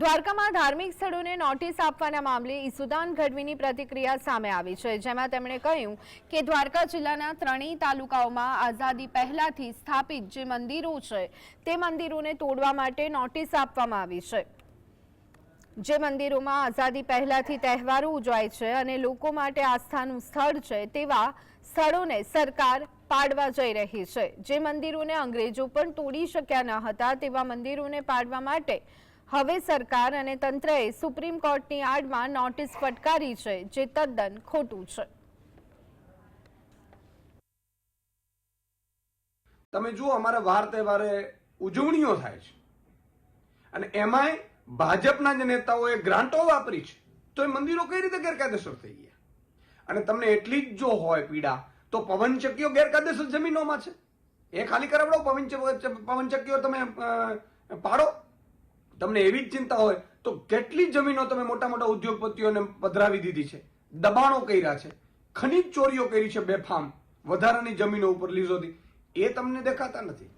દ્વારકામાં ધાર્મિક સ્થળોને નોટિસ આપવાના મામલે ઈસુદાન ગઢવીની પ્રતિક્રિયા સામે આવી છે, જેમાં તેમણે કહ્યું કે દ્વારકા જિલ્લાના ત્રણેય તાલુકાઓમાં આઝાદી પહેલાથી સ્થાપિત જે મંદિરો છે, તે મંદિરોને તોડવા માટે નોટિસ આપવામાં આવી છે. જે મંદિરોમાં આઝાદી પહેલાથી તહેવારો ઉજવાય છે અને લોકો માટે આસ્થાનું સ્થળ છે, તેવા સ્થળોને સરકાર પાડવા જઈ રહી છે. જે મંદિરોને અંગ્રેજો પણ તોડી શક્યા ન હતા, તેવા મંદિરોને પાડવા માટે હવે સરકાર અને તંત્રએ સુપ્રીમ કોર્ટની આડમાં નોટિસ ફટકારી છે, જે તદ્દન ખોટું છે. તમે જુઓ, અમારે વાર તહેવારે ઉજવણીઓ થાય છે. અને એમાંય ભાજપના જ નેતાઓએ ગ્રાન્ટો વાપરી છે. તો એ મંદિરો કઈ રીતે ગેરકાયદેસર થઈ ગયા? અને તમને એટલી જ જો હોય પીડા, તો પવનચક્કીઓ ગેરકાયદેસર જમીનોમાં છે. એ ખાલી કરાવડો પવનચ, પવનચક્કીઓ તમે પાડો. તમને એવી જ ચિંતા હોય તો કેટલી જમીનો તમે મોટા મોટા ઉદ્યોગપતિઓને પધરાવી દીધી છે? દબાણો કર્યા છે. ખનીજ ચોરીઓ કરી છે બેફામ વધારાની જમીનો ઉપર લીઝોથી એ તમને દેખાતા નથી.